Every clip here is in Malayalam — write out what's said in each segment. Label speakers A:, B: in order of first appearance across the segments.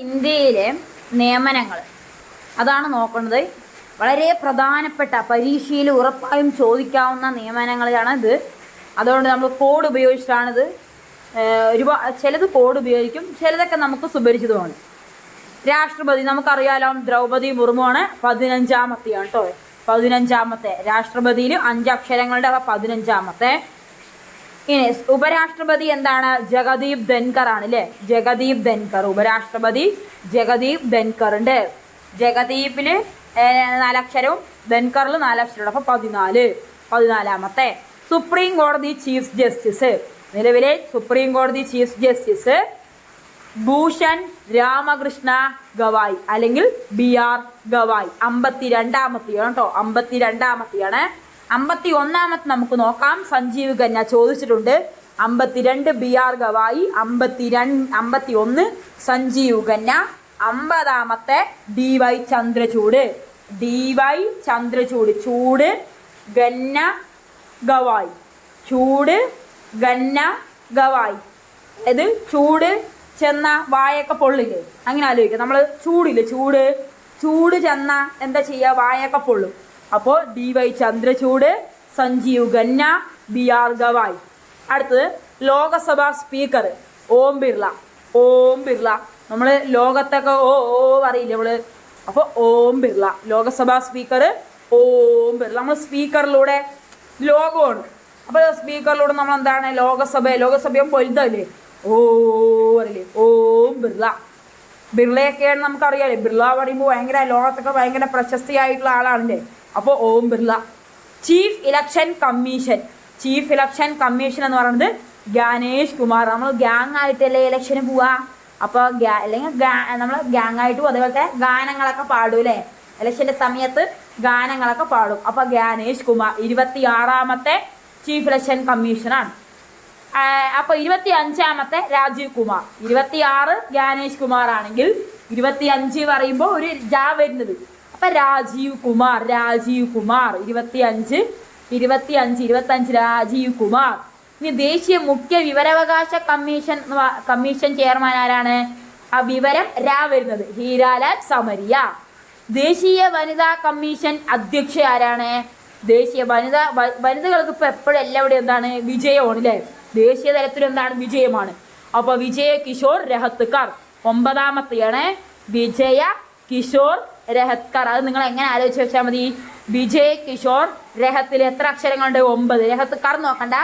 A: ഇന്ത്യയിലെ നിയമനങ്ങൾ. അതാണ് നോക്കുന്നത്. വളരെ പ്രധാനപ്പെട്ട പരീക്ഷയിൽ ഉറപ്പായും ചോദിക്കാവുന്ന നിയമനങ്ങളാണ് ഇത്. അതുകൊണ്ട് നമ്മൾ കോഡ് ഉപയോഗിച്ചിട്ടാണിത്. ഒരുപാട് ചിലത് കോഡ് ഉപയോഗിക്കും ചിലതൊക്കെ നമുക്ക് സുപരിചിതമാണ്. രാഷ്ട്രപതി നമുക്കറിയാലോ ദ്രൗപദി മുർമുവാണ് പതിനഞ്ചാമത്തെയാണ് കേട്ടോ പതിനഞ്ചാമത്തെ രാഷ്ട്രപതിയിൽ അഞ്ചക്ഷരങ്ങളുടെ പതിനഞ്ചാമത്തെ. ഇനി ഉപരാഷ്ട്രപതി എന്താണ്? ജഗദീപ് ധൻകർ ആണ് അല്ലേ ജഗദീപ് ധൻകർ ഉപരാഷ്ട്രപതി ജഗദീപ് ധൻകർ ഉണ്ട് ജഗദീപിൽ നാലക്ഷരവും ധൻകറിൽ നാലക്ഷരവും. അപ്പൊ പതിനാല് പതിനാലാമത്തെ. സുപ്രീം കോടതി ചീഫ് ജസ്റ്റിസ്. നിലവിലെ സുപ്രീം കോടതി ചീഫ് ജസ്റ്റിസ് ഭൂഷൺ രാമകൃഷ്ണ ഗവായ് അല്ലെങ്കിൽ ബി ആർ ഗവായ്. അമ്പത്തിരണ്ടാമത്തെയാണ് കേട്ടോ അമ്പത്തി രണ്ടാമത്തെയാണ് അമ്പത്തി ഒന്നാമത്തെ നമുക്ക് നോക്കാം. സഞ്ജീവ് ഖന്ന ചോദിച്ചിട്ടുണ്ട്. അമ്പത്തിരണ്ട് ബി ആർ ഗവായി അമ്പത്തി രണ്ട് അമ്പത്തി ഒന്ന് Sanjiv Khanna അമ്പതാമത്തെ D Y Chandrachud D Y Chandrachud ചൂട് ഗന്ന ഗവായ്. ചൂട് ഗന്ന ഗവായ്. അതായത് ചൂട് ചെന്ന വായൊക്കെ പൊള്ളില്ലേ? അങ്ങനെ ആലോചിക്കുക നമ്മൾ ചൂടില്ലേ? ചൂട്. ചൂട് ചെന്ന എന്താ ചെയ്യുക വായൊക്കെ പൊള്ളും. അപ്പോൾ D Y Chandrachud Sanjiv Khanna B R Gavai. അടുത്തത് ലോകസഭാ സ്പീക്കർ ഓം ബിർള. ഓം ബിർള. നമ്മൾ ലോകത്തൊക്കെ ഓ ഓ അറിയില്ല നമ്മൾ? അപ്പോൾ ഓം ബിർള. ലോകസഭാ സ്പീക്കർ ഓം ബിർള. നമ്മൾ സ്പീക്കറിലൂടെ ലോകമാണ് അപ്പോൾ സ്പീക്കറിലൂടെ നമ്മൾ എന്താണ് ലോകസഭ ലോകസഭയും വലുതല്ലേ? ഓ അറിയില്ലേ? ഓം ബിർള. ബിർളയൊക്കെയാണ് നമുക്കറിയാലേ. ബിർള പറയുമ്പോൾ ഭയങ്കര ലോകത്തൊക്കെ ഭയങ്കര പ്രശസ്തിയായിട്ടുള്ള ആളാണല്ലേ? അപ്പോൾ Om Birla. Chief election commission. Chief election commission എന്ന് പറയുന്നത് ഗാനേഷ് കുമാർ. നമ്മൾ ഗ്യാങ് ആയിട്ടല്ലേ ഇലക്ഷന് പോവാ? അപ്പോൾ അല്ലെങ്കിൽ നമ്മൾ ഗ്യാങ് ആയിട്ട് പോകും അതേപോലത്തെ ഗാനങ്ങളൊക്കെ പാടും അല്ലേ? ഇലക്ഷന്റെ സമയത്ത് ഗാനങ്ങളൊക്കെ പാടും. അപ്പോൾ ഗാനേഷ് കുമാർ ഇരുപത്തി ആറാമത്തെ ചീഫ് ഇലക്ഷൻ കമ്മീഷനാണ് അപ്പോൾ ഇരുപത്തി അഞ്ചാമത്തെ രാജീവ് കുമാർ. ഇരുപത്തി ആറ് ജ്ഞാനേഷ് കുമാർ ആണെങ്കിൽ ഇരുപത്തി അഞ്ച് പറയുമ്പോൾ ഒരു ജാ വരുന്നത്. അപ്പൊ രാജീവ് കുമാർ രാജീവ് കുമാർ ഇരുപത്തി അഞ്ച് ഇരുപത്തി അഞ്ച് ഇരുപത്തി അഞ്ച് രാജീവ് കുമാർ. ഇനി ദേശീയ മുഖ്യ വിവരാവകാശ കമ്മീഷൻ കമ്മീഷൻ ചെയർമാൻ ആരാണ്? ആ വിവരം രാ വരുന്നത്. ഹീരാലാൽ സമരിയ. ദേശീയ വനിതാ കമ്മീഷൻ അധ്യക്ഷ ആരാണ്? ദേശീയ വനിതാ വനിതകൾക്ക് ഇപ്പൊ എപ്പോഴും എല്ലാവിടെയും എന്താണ്? വിജയമാണ് അല്ലേ ദേശീയ തലത്തിൽ എന്താണ്? വിജയമാണ്. അപ്പൊ വിജയ കിഷോർ രഹത്തുക്കാർ. ഒമ്പതാമത്തെയാണ് വിജയ കിഷോർ രഹത്കർ. അത് നിങ്ങൾ എങ്ങനെ ആലോചിച്ച് വെച്ചാൽ മതി. വിജയ് കിഷോർ രഹത്തിൽ എത്ര അക്ഷരങ്ങളുണ്ട്? ഒമ്പത്. രഹത്കർ നോക്കണ്ട.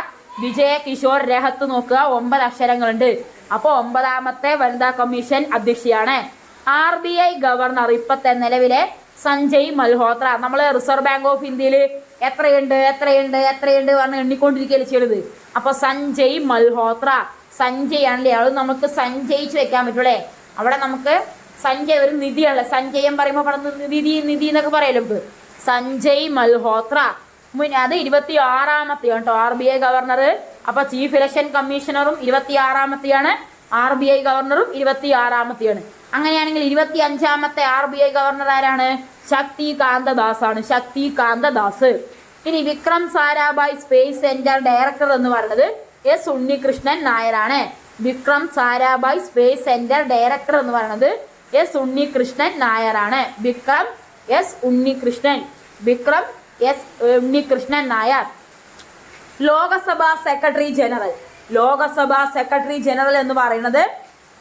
A: വിജയ കിഷോർ രഹത്ത് നോക്കുക. ഒമ്പത് അക്ഷരങ്ങളുണ്ട്. അപ്പോൾ ഒമ്പതാമത്തെ വനിതാ കമ്മീഷൻ അധ്യക്ഷയാണ് ആർ ബി ഐ ഗവർണർ ഇപ്പത്തെ നിലവിലെ സഞ്ജയ് മൽഹോത്ര. നമ്മൾ റിസർവ് ബാങ്ക് ഓഫ് ഇന്ത്യയിൽ എത്രയുണ്ട് എത്രയുണ്ട് എത്രയുണ്ട് പറഞ്ഞ് എണ്ണിക്കൊണ്ടിരിക്കുകയല്ലേ ചെയ്യരുത് അപ്പൊ സഞ്ജയ് മൽഹോത്ര. സഞ്ജയ് ആണല്ലേ? അത് നമുക്ക് സഞ്ജയിച്ച് വെക്കാൻ പറ്റൂലേ അവിടെ നമുക്ക് സഞ്ജയ് ഒരു നിധിയാണല്ലോ. സഞ്ജയം പറയുമ്പോൾ പറഞ്ഞ നിധി നിധി എന്നൊക്കെ പറയല്ലോ സഞ്ജയ് മൽഹോത്ര. അത് ഇരുപത്തി ആറാമത്തെയാണ് കേട്ടോ ആർ ബി ഐ ഗവർണർ അപ്പൊ ചീഫ് ഇലക്ഷൻ കമ്മീഷണറും ഇരുപത്തി ആറാമത്തെയാണ് ആർ ബി ഐ ഗവർണറും ഇരുപത്തി ആറാമത്തെയാണ് അങ്ങനെയാണെങ്കിൽ ഇരുപത്തി അഞ്ചാമത്തെ ആർ ബി ഐ ഗവർണർ ആരാണ്? ശക്തി കാന്തദാസ് ആണ് ശക്തി കാന്തദാസ് ഇനി Vikram Sarabhai space centre director എന്ന് പറയുന്നത് എസ് ഉണ്ണികൃഷ്ണൻ നായരാണ്. Vikram Sarabhai space centre director എന്ന് പറയുന്നത് എസ് ഉണ്ണികൃഷ്ണൻ നായരാണ്. Vikram S Unnikrishnan. Vikram S Unnikrishnan Nair. Lok Sabha secretary general. Lok Sabha secretary general എന്ന് പറയുന്നത്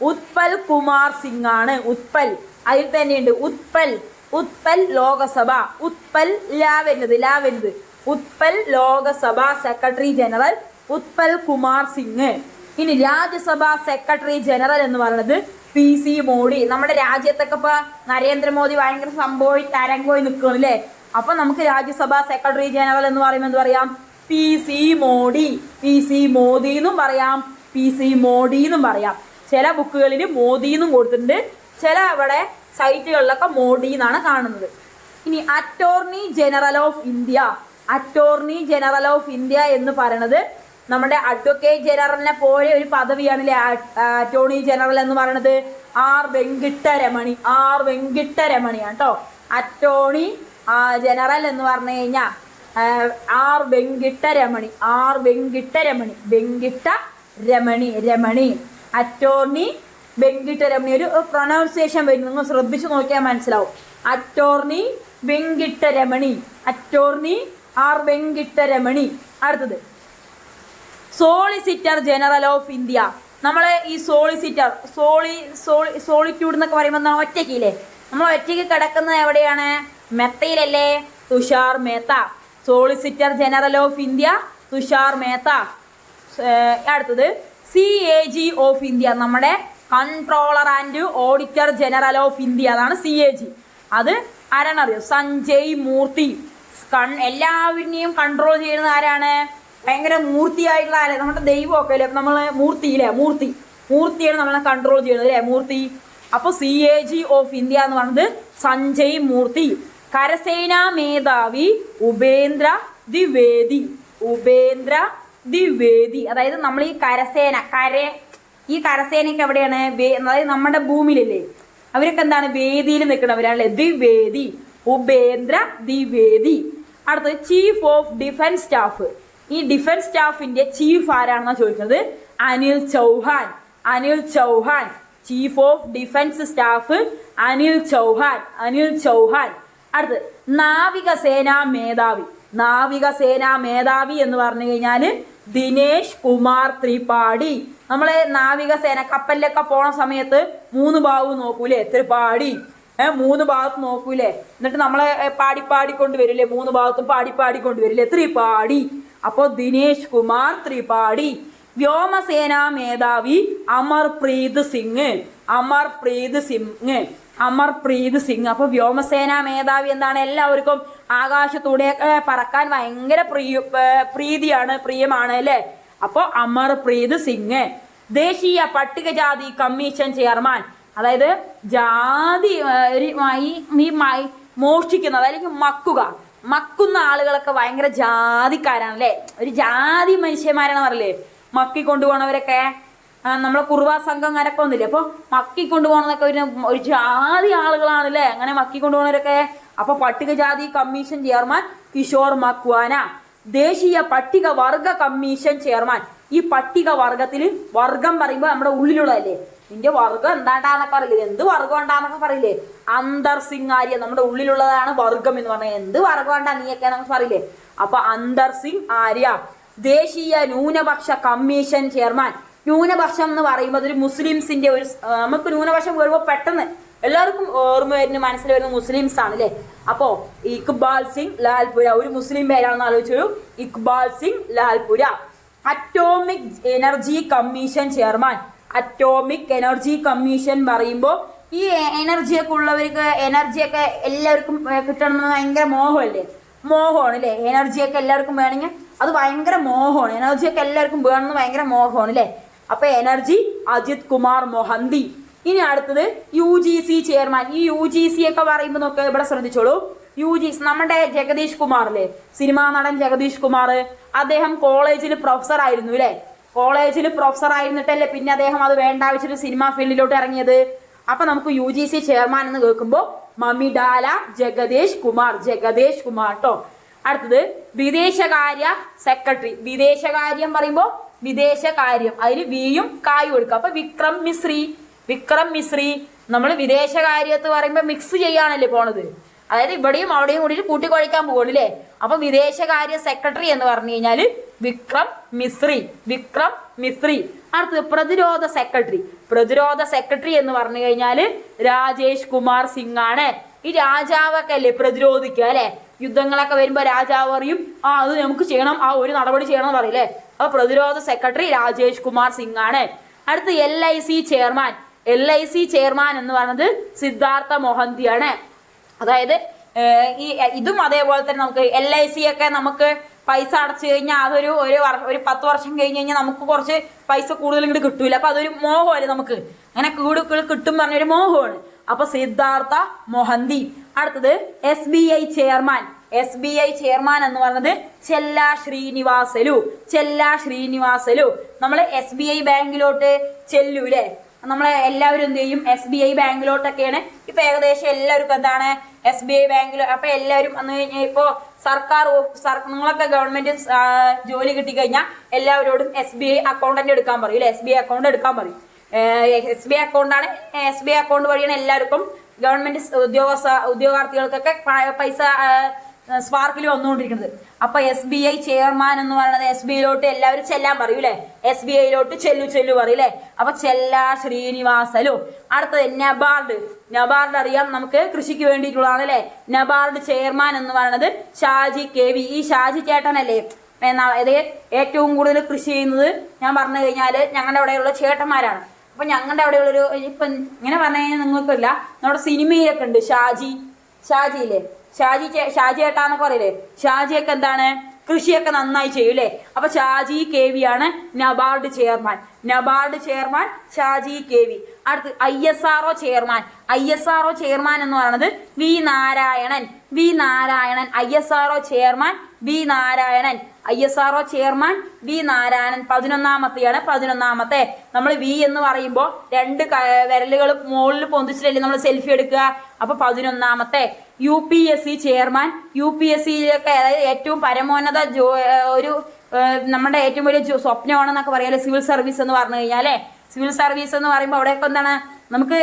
A: ഉത്പൽ കുമാർ സിംഗ് ആണ് ഉത്പൽ. അതിൽ തന്നെയുണ്ട് ഉത്പൽ. ഉത്പൽ ലോകസഭ. ഉത്പൽ ലാ വരുന്നത് ലാ വരുന്നത് ഉത്പൽ ലോകസഭാ സെക്രട്ടറി ജനറൽ ഉത്പൽ കുമാർ സിംഗ്. ഇനി രാജ്യസഭാ സെക്രട്ടറി ജനറൽ എന്ന് പറയുന്നത് പി സി മോഡി. നമ്മുടെ രാജ്യത്തൊക്കെ ഇപ്പൊ നരേന്ദ്രമോദി ഭയങ്കര സംഭവം തരംഗോയി നിൽക്കുകയാണ് അല്ലേ അപ്പൊ നമുക്ക് രാജ്യസഭാ സെക്രട്ടറി ജനറൽ എന്ന് പറയുമ്പോൾ എന്ത് പറയാം? P C Modi. P C Modi എന്നും പറയാം. പി സി മോഡി എന്നും പറയാം. ചില ബുക്കുകളിൽ മോദി എന്നും കൊടുത്തിട്ടുണ്ട്. ചില അവിടെ സൈറ്റുകളിലൊക്കെ മോഡി എന്നാണ് കാണുന്നത്. ഇനി attorney general of India attorney general of India എന്ന് പറയുന്നത് നമ്മുടെ അഡ്വക്കേറ്റ് ജനറലിനെ പോലെ ഒരു പദവിയാണല്ലേ അറ്റോർണി ജനറൽ എന്ന് പറയുന്നത് ആർ വെങ്കിട്ടരമണി ആർ വെങ്കിട്ടരമണിയാണ് കേട്ടോ അറ്റോർണി ജനറൽ എന്ന് പറഞ്ഞു കഴിഞ്ഞാൽ R Venkataramani R Venkataramani Venkata Ramani. Ramani attorney Venkataramani ഒരു പ്രൊനൗൺസിയേഷൻ വരും. നിങ്ങൾ ശ്രദ്ധിച്ചു നോക്കിയാൽ മനസ്സിലാവും. Attorney Venkataramani. Attorney R Venkataramani. അടുത്തത്. സോളിസിറ്റർ ജനറൽ ഓഫ് ഇന്ത്യ നമ്മളെ ഈ സോളിസിറ്റർ സോളി സോളി സോളിറ്റ്യൂഡ് എന്നൊക്കെ പറയുമ്പോൾ എന്താണ്? ഒറ്റയ്ക്കില്ലേ? നമ്മൾ ഒറ്റയ്ക്ക് കിടക്കുന്നത് എവിടെയാണ്? മെത്തയിലല്ലേ? Tushar Mehta. Solicitor general of India Tushar Mehta. അടുത്തത്. C A G of India നമ്മുടെ controller and auditor general of India അതാണ് സി എ ജി അത് ആരാണറിയോ സഞ്ജയ് മൂർത്തി. കൺ എല്ലാവരിനെയും കൺട്രോൾ ചെയ്യുന്നത് ആരാണ്? ഭയങ്കര മൂർത്തിയായിട്ടുള്ള അല്ലേ നമ്മുടെ ദൈവമൊക്കെ അല്ലേ? നമ്മൾ മൂർത്തിയില്ലേ മൂർത്തി. മൂർത്തിയാണ് നമ്മളെ കൺട്രോൾ ചെയ്യുന്നത് അല്ലേ? മൂർത്തി. അപ്പോൾ C A G of India എന്ന് പറഞ്ഞത് സഞ്ജയ് മൂർത്തി. കരസേനാ മേധാവി ഉപേന്ദ്ര ദ്വിവേദി. ഉപേന്ദ്ര ദ്വിവേദി. അതായത് നമ്മൾ ഈ കരസേന കര ഈ കരസേനയൊക്കെ എവിടെയാണ്? അതായത് നമ്മുടെ ഭൂമിയിലല്ലേ? അവരൊക്കെ എന്താണ്? വേദിയിൽ നിൽക്കുന്നവരാണല്ലേ ദ്വിവേദി ഉപേന്ദ്ര ദിവേദി അടുത്തത് ചീഫ് ഓഫ് ഡിഫൻസ് സ്റ്റാഫ് ഈ ഡിഫൻസ് സ്റ്റാഫിന്റെ ചീഫ് ആരാണെന്നാ ചോദിക്കുന്നത്? Anil Chauhan. Anil Chauhan. Chief of defence staff Anil Chauhan. Anil Chauhan. അടുത്ത് നാവികസേനാ മേധാവി. നാവികസേനാ മേധാവി എന്ന് പറഞ്ഞു കഴിഞ്ഞാൽ ദിനേശ് കുമാർ ത്രിപാഠി. നമ്മളെ നാവികസേന കപ്പലിലൊക്കെ പോണ സമയത്ത് മൂന്ന് ഭാഗവും നോക്കൂലേ? ത്രിപാഠി. ഏഹ് മൂന്ന് ഭാഗത്ത് നോക്കൂലേ? എന്നിട്ട് നമ്മളെ പാടി പാടി കൊണ്ടുവരില്ലേ മൂന്ന് ഭാഗത്തും പാടി പാടി കൊണ്ടുവരില്ലേ ത്രിപാഠി. അപ്പോ ദിനേശ് കുമാർ ത്രിപാഠി വ്യോമസേനാ മേധാവി അമർപ്രീത് സിംഗ് അമർപ്രീത് സിംഗ് അമർപ്രീത് സിംഗ്. അപ്പൊ വ്യോമസേനാ മേധാവി എന്താണ്? എല്ലാവർക്കും ആകാശത്തൂടെ പറക്കാൻ ഭയങ്കര പ്രിയ പ്രീതിയാണ് പ്രിയമാണ് അല്ലേ? അപ്പോ അമർപ്രീത് സിംഗ് ദേശീയ പട്ടികജാതി കമ്മീഷൻ ചെയർമാൻ. അതായത് ജാതി ഈ മോഷ്ടിക്കുന്നത് അല്ലെങ്കിൽ മക്കുക. മക്കുന്ന ആളുകളൊക്കെ ഭയങ്കര ജാതിക്കാരാണ് അല്ലേ? ഒരു ജാതി മനുഷ്യന്മാരാണ് പറയല്ലേ മക്കി കൊണ്ടുപോകണവരൊക്കെ നമ്മളെ കുറുവാ സംഘംകാരൊക്കെ ഒന്നില്ലേ അപ്പൊ മക്കി കൊണ്ടുപോകണതൊക്കെ ഒരു ഒരു ജാതി ആളുകളാണ് അല്ലേ? അങ്ങനെ മക്കി കൊണ്ടുപോകണവരൊക്കെ അപ്പൊ പട്ടികജാതി കമ്മീഷൻ ചെയർമാൻ കിഷോർ മക്വാന ദേശീയ പട്ടിക വർഗ കമ്മീഷൻ ചെയർമാൻ. ഈ പട്ടിക വർഗത്തിൽ വർഗം പറയുമ്പോൾ നമ്മുടെ ഉള്ളിലുള്ളതല്ലേ? നിന്റെ വർഗം എന്താണ്ടാന്നൊക്കെ പറയില്ലേ? എന്ത് വർഗം ഉണ്ടാന്നൊക്കെ പറയില്ലേ? അന്തർ സിംഗ് ആര്യ നമ്മുടെ ഉള്ളിലുള്ളതാണ് വർഗം എന്ന് പറഞ്ഞാൽ എന്ത് വർഗം ഉണ്ടാ നീയൊക്കെ നമുക്ക് പറയില്ലേ? അപ്പൊ അന്തർ സിംഗ് ആര്യ ദേശീയ ന്യൂനപക്ഷ കമ്മീഷൻ ചെയർമാൻ. ന്യൂനപക്ഷം എന്ന് പറയുമ്പോൾ അതൊരു മുസ്ലിംസിന്റെ ഒരു നമുക്ക് ന്യൂനപക്ഷം വരുമ്പോൾ പെട്ടെന്ന് എല്ലാവർക്കും ഓർമ്മ വരുന്ന മനസ്സിൽ വരുന്ന മുസ്ലിംസ് ആണ് അല്ലേ? അപ്പോ ഇക്ബാൽ സിംഗ് ലാൽപുര ഒരു മുസ്ലിം പേരാണെന്ന് ആലോചിച്ചു Iqbal Singh Lalpura. Atomic energy commission chairman atomic energy commission പറയുമ്പോൾ ഈ എനർജിയൊക്കെ ഉള്ളവർക്ക് എനർജിയൊക്കെ എല്ലാവർക്കും കിട്ടണം എന്ന് ഭയങ്കര മോഹമല്ലേ? മോഹമാണ് അല്ലേ എനർജിയൊക്കെ എല്ലാവർക്കും വേണമെങ്കിൽ അത് ഭയങ്കര മോഹമാണ്. എനർജിയൊക്കെ എല്ലാവർക്കും വേണമെന്ന് ഭയങ്കര മോഹമാണ് അല്ലേ അപ്പൊ എനർജി അജിത് കുമാർ മൊഹന്തി ഇനി അടുത്തത് യു ജി സി ചെയർമാൻ ഈ യു ജി സി ഒക്കെ പറയുമ്പോൾ നോക്കുക ഇവിടെ ശ്രദ്ധിച്ചോളൂ. യു ജി സി നമ്മുടെ ജഗദീഷ് കുമാർ അല്ലേ സിനിമാ നടൻ ജഗദീഷ് കുമാർ. അദ്ദേഹം കോളേജിൽ പ്രൊഫസർ ആയിരുന്നു അല്ലേ? കോളേജിൽ പ്രൊഫസർ ആയിരുന്നിട്ടല്ലേ പിന്നെ അദ്ദേഹം അത് വേണ്ട വെച്ചിട്ട് സിനിമാ ഫീൽഡിലോട്ട് ഇറങ്ങിയത്? അപ്പൊ നമുക്ക് യു ജി സി ചെയർമാൻ എന്ന് കേൾക്കുമ്പോൾ മമിഡാല ജഗദേഷ് കുമാർ ജഗദേഷ് കുമാർ കേട്ടോ അടുത്തത് വിദേശകാര്യ സെക്രട്ടറി വിദേശകാര്യം പറയുമ്പോൾ വിദേശകാര്യം. അതിൽ വിയും കായും എടുക്കുക അപ്പൊ വിക്രം മിശ്രി. വിക്രം മിശ്രി. നമ്മൾ വിദേശകാര്യത്ത് പറയുമ്പോൾ മിക്സ് ചെയ്യാണല്ലേ പോണത്? അതായത് ഇവിടെയും അവിടെയും കൂടി കൂട്ടിക്കൊഴിക്കാൻ പോകണില്ലേ അപ്പൊ വിദേശകാര്യ സെക്രട്ടറി എന്ന് പറഞ്ഞു കഴിഞ്ഞാൽ വിക്രം മിശ്രി വിക്രം മിശ്രി. അടുത്തത് പ്രതിരോധ സെക്രട്ടറി. പ്രതിരോധ സെക്രട്ടറി എന്ന് പറഞ്ഞു കഴിഞ്ഞാൽ രാജേഷ് കുമാർ സിംഗ് ആണ് ഈ രാജാവൊക്കെ അല്ലേ പ്രതിരോധിക്കുക അല്ലെ? യുദ്ധങ്ങളൊക്കെ വരുമ്പോ രാജാവ് പറയും ആ അത് നമുക്ക് ചെയ്യണം ആ ഒരു നടപടി ചെയ്യണം എന്ന് പറയില്ലേ അപ്പൊ പ്രതിരോധ സെക്രട്ടറി രാജേഷ് കുമാർ സിംഗ് ആണ് അടുത്ത് L I C chairman. L I C chairman എന്ന് പറഞ്ഞത് സിദ്ധാർത്ഥ മൊഹന്തിയാണ്. അതായത് ഈ ഇതും അതേപോലെ തന്നെ നമുക്ക് എൽ ഐ സി ഒക്കെ നമുക്ക് പൈസ അടച്ചു കഴിഞ്ഞാൽ അതൊരു ഒരു ഒരു പത്ത് വർഷം കഴിഞ്ഞ് കഴിഞ്ഞാൽ നമുക്ക് കുറച്ച് പൈസ കൂടുതൽ ഇങ്ങോട്ട് കിട്ടൂല. അപ്പൊ അതൊരു മോഹമല്ലേ നമുക്ക്? അങ്ങനെ കൂടുതൽ കിട്ടും പറഞ്ഞൊരു മോഹമാണ്. അപ്പൊ സിദ്ധാർത്ഥ മൊഹന്തി. അടുത്തത് S B I chairman S B I chairman എന്ന് പറഞ്ഞത് ചെല്ല ശ്രീനിവാസലു. ചെല്ല ശ്രീനിവാസലു. നമ്മൾ എസ് ബി ഐ ബാങ്കിലോട്ട് ചെല്ലൂലേ? നമ്മളെ എല്ലാവരും എന്ത് ചെയ്യും? എസ് ബി ഐ ബാങ്കിലോട്ടൊക്കെയാണ്. ഇപ്പൊ ഏകദേശം എല്ലാവർക്കും എന്താണ്? എസ് ബി ഐ ബാങ്കിൽ അപ്പൊ എല്ലാവരും എന്ന് കഴിഞ്ഞാൽ ഇപ്പോ സർക്കാർ നിങ്ങളൊക്കെ ഗവൺമെന്റ് ജോലി കിട്ടിക്കഴിഞ്ഞാൽ എല്ലാവരോടും എസ് ബി ഐ അക്കൗണ്ടന്റ് എടുക്കാൻ പറയും. അല്ലെ? എസ് ബി ഐ അക്കൗണ്ട് എടുക്കാൻ പറയും. എസ് ബി ഐ അക്കൗണ്ടാണ് എസ് ബി ഐ അക്കൗണ്ട് വഴിയാണ് എല്ലാവർക്കും ഗവൺമെന്റ് ഉദ്യോഗസ്ഥ ഉദ്യോഗാർത്ഥികൾക്കൊക്കെ പൈസ സ്പാർക്കിൽ വന്നുകൊണ്ടിരിക്കുന്നത്. അപ്പൊ എസ് ബി ഐ ചെയർമാൻ എന്ന് പറയുന്നത് എസ് ബി ഐയിലോട്ട് എല്ലാവരും ചെല്ലാൻ പറയൂ അല്ലെ എസ് ബി ഐയിലോട്ട് ചെല്ലു ചെല്ലു പറയും അല്ലെ അപ്പൊ ചെല്ലാ ശ്രീനിവാസലു അടുത്തത് നബാർഡ്. നബാർഡ് അറിയാം നമുക്ക് കൃഷിക്ക് വേണ്ടിയിട്ടുള്ളതാണ് അല്ലെ നബാർഡ് ചെയർമാൻ എന്ന് പറയുന്നത് ഷാജി കെ വി. ഈ ഷാജി ചേട്ടനല്ലേ? എന്നാ ഇത് ഏറ്റവും കൂടുതൽ കൃഷി ചെയ്യുന്നത് ഞാൻ പറഞ്ഞു കഴിഞ്ഞാൽ ഞങ്ങളുടെ അവിടെയുള്ള ചേട്ടന്മാരാണ്. അപ്പൊ ഞങ്ങളുടെ അവിടെയുള്ളൊരു ഇപ്പൊ ഇങ്ങനെ പറഞ്ഞു കഴിഞ്ഞാൽ നിങ്ങൾക്കില്ല. നമ്മുടെ സിനിമയിലൊക്കെ ഉണ്ട് ഷാജി. ഷാജിയില്ലേ ഷാജി ഷാജി ഏട്ടാന്നൊക്കെ പറയില്ലേ? ഷാജിയൊക്കെ എന്താണ്? കൃഷിയൊക്കെ നന്നായി ചെയ്യും അല്ലേ അപ്പൊ ഷാജി കെ വി ആണ് NABARD chairman. NABARD chairman Shaji K V. അടുത്ത് I S R O chairman. I S R O chairman എന്ന് പറയുന്നത് V Narayanan. V Narayanan I S R O chairman V Narayanan I S R O chairman V Narayanan പതിനൊന്നാമത്തെയാണ് പതിനൊന്നാമത്തെ. നമ്മൾ വി എന്ന് പറയുമ്പോൾ രണ്ട് വിരലുകൾ മുകളിൽ പൊന്തിച്ചിട്ടല്ലേ നമ്മൾ സെൽഫി എടുക്കുക? അപ്പൊ പതിനൊന്നാമത്തെ. U P S C chairman U P S സിയിലൊക്കെ അതായത് ഏറ്റവും പരമോന്നത ഒരു നമ്മുടെ ഏറ്റവും വലിയ സ്വപ്നമാണെന്നൊക്കെ പറയാല്ലേ സിവിൽ സർവീസ് എന്ന് പറഞ്ഞു കഴിഞ്ഞാലേ സിവിൽ സർവീസ് എന്ന് പറയുമ്പോൾ അവിടെയൊക്കെ എന്താണ്? നമുക്ക്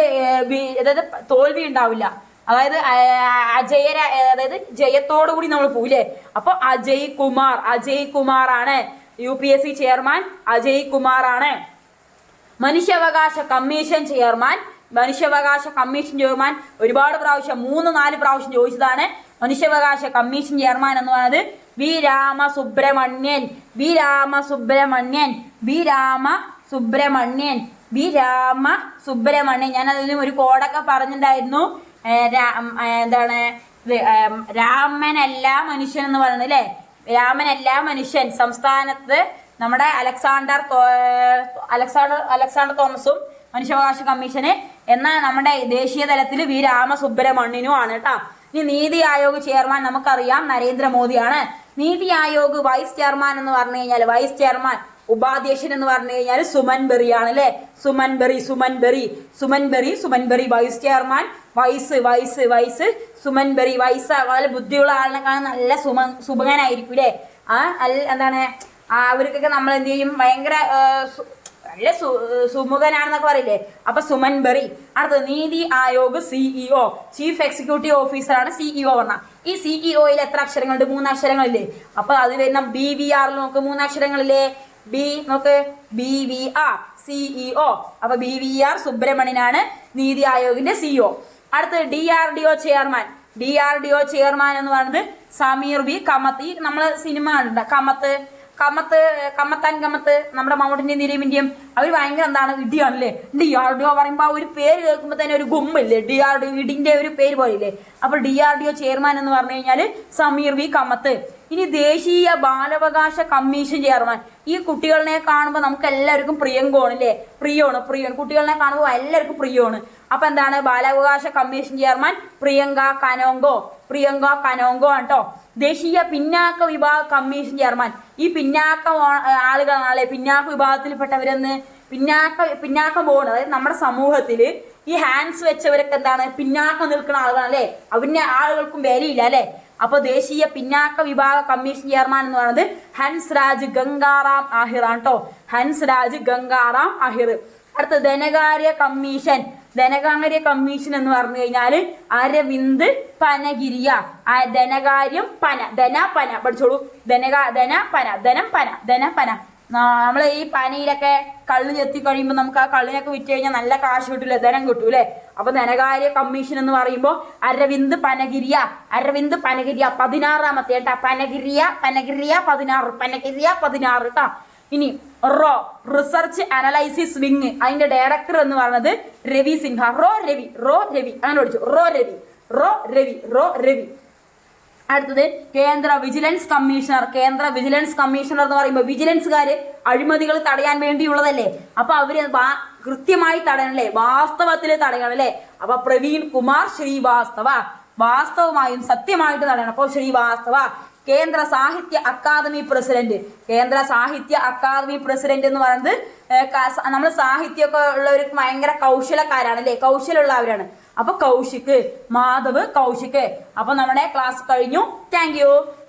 A: അതായത് തോൽവി ഉണ്ടാവില്ല. അതായത് അജയ അജയര അതായത് ജയത്തോടു കൂടി നമ്മൾ പോവില്ലേ? അപ്പൊ അജയ് കുമാർ അജയ് കുമാർ ആണ് U P S C chairman Ajay Kumar ആണ് മനുഷ്യാവകാശ കമ്മീഷൻ ചെയർമാൻ മനുഷ്യാവകാശ കമ്മീഷൻ ചെയർമാൻ ഒരുപാട് പ്രാവശ്യം മൂന്ന് നാല് പ്രാവശ്യം ചോദിച്ചതാണ്. മനുഷ്യാവകാശ കമ്മീഷൻ ചെയർമാൻ എന്ന് പറയുന്നത് V Rama Subramanian V Rama Subramanian V Rama Subramanian V Rama Subramanian ഞാൻ അതിന് ഒരു കോഡൊക്കെ പറഞ്ഞിട്ടുണ്ടായിരുന്നു. എന്താണ്? രാമനല്ല മനുഷ്യൻ എന്ന് പറയുന്നത് അല്ലേ? രാമനല്ല മനുഷ്യൻ. സംസ്ഥാനത്ത് നമ്മുടെ അലക്സാണ്ടർ അലക്സാണ്ടർ അലക്സാണ്ടർ തോമസും മനുഷ്യാവകാശ കമ്മീഷന് എന്ന നമ്മുടെ ദേശീയ തലത്തിൽ വി. രാമസുബ്രഹ്മണ്യനും ആണ് കേട്ടോ. ഇനി നീതി ആയോഗ് ചെയർമാൻ നമുക്കറിയാം നരേന്ദ്രമോദിയാണ്. നീതി ആയോഗ് വൈസ് ചെയർമാൻ എന്ന് പറഞ്ഞു കഴിഞ്ഞാൽ വൈസ് ചെയർമാൻ ഉപാധ്യക്ഷൻ എന്ന് പറഞ്ഞു കഴിഞ്ഞാൽ സുമൻ ബെറി ആണ് അല്ലെ? Suman Berry Suman Berry Suman Berry Suman Berry vice chairman. Vice വയസ്സ് വയസ്സ്. സുമൻ ബെറി വയസ്സ് വളരെ ബുദ്ധിയുള്ള ആളിനെ കാണാൻ നല്ല സുമ സുഭകനായിരിക്കും അല്ലേ ആ അല്ല എന്താണ് അവർക്കൊക്കെ നമ്മൾ എന്ത് ചെയ്യും ഭയങ്കര നല്ല സു സുമുഖനാണെന്നൊക്കെ പറയില്ലേ? അപ്പൊ സുമൻ ബെറി. അടുത്തത് NITI Aayog CEO chief executive ഓഫീസറാണ് സിഇഒ പറഞ്ഞ. ഈ സിഇഒയിൽ എത്ര അക്ഷരങ്ങളുണ്ട്? മൂന്ന് അക്ഷരങ്ങളില്ലേ? അപ്പൊ അത് വരുന്ന ബി വി ആറിൽ നോക്ക് മൂന്ന് അക്ഷരങ്ങളില്ലേ? ബി നോക്ക്. ബി വി ആർ സിഇഒ അപ്പൊ ബി വി ആർ സുബ്രഹ്മണ്യനാണ് നീതി ആയോഗിന്റെ സിഇഒ അടുത്തത് D R D O chairman D R D O chairman എന്ന് പറയുന്നത് സമീർ ബി കമത്ത്. ഈ നമ്മൾ സിനിമ ഉണ്ട് കമത്ത് കമത്ത് കമ്മത്താൻ കമത്ത്. നമ്മുടെ മമ്മൂട്ടിന്റെയും നിരീമിന്റെയും അവർ ഭയങ്കര എന്താണ് ഇടിയാണല്ലേ? ഡി ആർ ഡി ഒ പറയുമ്പോൾ ഒരു പേര് കേൾക്കുമ്പോൾ തന്നെ ഒരു ഗുമ്പില്ലേ ഡി ആർ ഡി ഇടിന്റെ ഒരു പേര് പോലെ അപ്പൊ D R D O chairman എന്ന് പറഞ്ഞു കഴിഞ്ഞാൽ സമീർ വി കമ്മത്ത് ഇനി ദേശീയ ബാലാവകാശ കമ്മീഷൻ ചെയർമാൻ. ഈ കുട്ടികളെ കാണുമ്പോൾ നമുക്ക് എല്ലാവർക്കും പ്രിയം അല്ലേ പ്രിയമാണ് പ്രിയമാണ് കുട്ടികളെ കാണുമ്പോൾ എല്ലാവർക്കും പ്രിയമാണ്. അപ്പൊ എന്താണ്? ബാലാവകാശ കമ്മീഷൻ ചെയർമാൻ പ്രിയങ്ക കനോങ്കോ. പ്രിയങ്ക കനോങ്കോ ആണ് കേട്ടോ ദേശീയ പിന്നാക്ക വിഭാഗ കമ്മീഷൻ ചെയർമാൻ. ഈ പിന്നാക്ക ആളുകളാണല്ലേ? പിന്നാക്ക വിഭാഗത്തിൽപ്പെട്ടവരെന്ന്. പിന്നാക്ക പിന്നാക്ക പോകുന്നത് അതായത് നമ്മുടെ സമൂഹത്തിൽ ഈ ഹാൻഡ്സ് വെച്ചവരൊക്കെ എന്താണ്? പിന്നാക്കം നിൽക്കുന്ന ആളുകളാണ് ആളുകളാണല്ലേ? അവരുടെ ആളുകൾക്കും വിലയില്ല അല്ലെ? അപ്പൊ ദേശീയ പിന്നാക്ക വിഭാഗ കമ്മീഷൻ ചെയർമാൻ എന്ന് പറയുന്നത് ഹൻസ് രാജ് ഗംഗാറാം ആഹിർ ആണ് കേട്ടോ ഹൻസ് രാജ് ഗംഗാറാം ആഹിർ. അടുത്ത ധനകാര്യ കമ്മീഷൻ ധനകാര്യ കമ്മീഷൻ എന്ന് പറഞ്ഞു കഴിഞ്ഞാൽ അരവിന്ദ് പനഗിരിയ. ധനകാര്യം പന ധന പന പഠിച്ചോളൂ. ധനകാ ധന പന ധനം പന ധന പന. നമ്മൾ ഈ പനിയിലൊക്കെ കള്ള് ചെത്തി കഴിയുമ്പോൾ നമുക്ക് ആ കള്ളിനൊക്കെ വിറ്റ് കഴിഞ്ഞാൽ നല്ല കാശ് കിട്ടൂലേ ധനം കിട്ടൂലേ? അപ്പൊ ധനകാര്യ കമ്മീഷൻ എന്ന് പറയുമ്പോൾ അരവിന്ദ് പനഗിരിയ അരവിന്ദ് പനഗിരിയ പതിനാറാമത്തെ കേട്ടാ പനഗിരിയ പനഗിരിയ പതിനാറ് പനഗിരിയ പതിനാറ് കേട്ടാ ഇനി റോ റിസർച്ച് അനലൈസിസ് വിങ് അതിന്റെ ഡയറക്ടർ എന്ന് പറയുന്നത് രവി സിൻഹ റോ രവി റോ രവി അങ്ങനെ വിളിച്ചു raw Ravi raw Ravi raw Ravi. അടുത്തത് കേന്ദ്ര വിജിലൻസ് കമ്മീഷണർ. കേന്ദ്ര വിജിലൻസ് കമ്മീഷണർ എന്ന് പറയുമ്പോൾ വിജിലൻസുകാര് അഴിമതികൾ തടയാൻ വേണ്ടിയുള്ളതല്ലേ? അപ്പൊ അവർ കൃത്യമായി തടയണല്ലേ? വാസ്തവത്തിൽ തടയണം അല്ലേ അപ്പൊ പ്രവീൺ കുമാർ ശ്രീവാസ്തവ വാസ്തവമായും സത്യമായിട്ട് തടയണം. അപ്പോൾ ശ്രീവാസ്തവ കേന്ദ്ര സാഹിത്യ അക്കാദമി പ്രസിഡന്റ്. കേന്ദ്ര സാഹിത്യ അക്കാദമി പ്രസിഡന്റ് എന്ന് പറയുന്നത് നമ്മൾ സാഹിത്യമൊക്കെ ഉള്ളവർക്ക് ഭയങ്കര കൗശലക്കാരാണ് അല്ലേ? കൗശലമുള്ളവരാണ്. അപ്പൊ കൗശിക് മാധവ് കൗശിക്. അപ്പൊ നമ്മുടെ ക്ലാസ് കഴിഞ്ഞു. താങ്ക്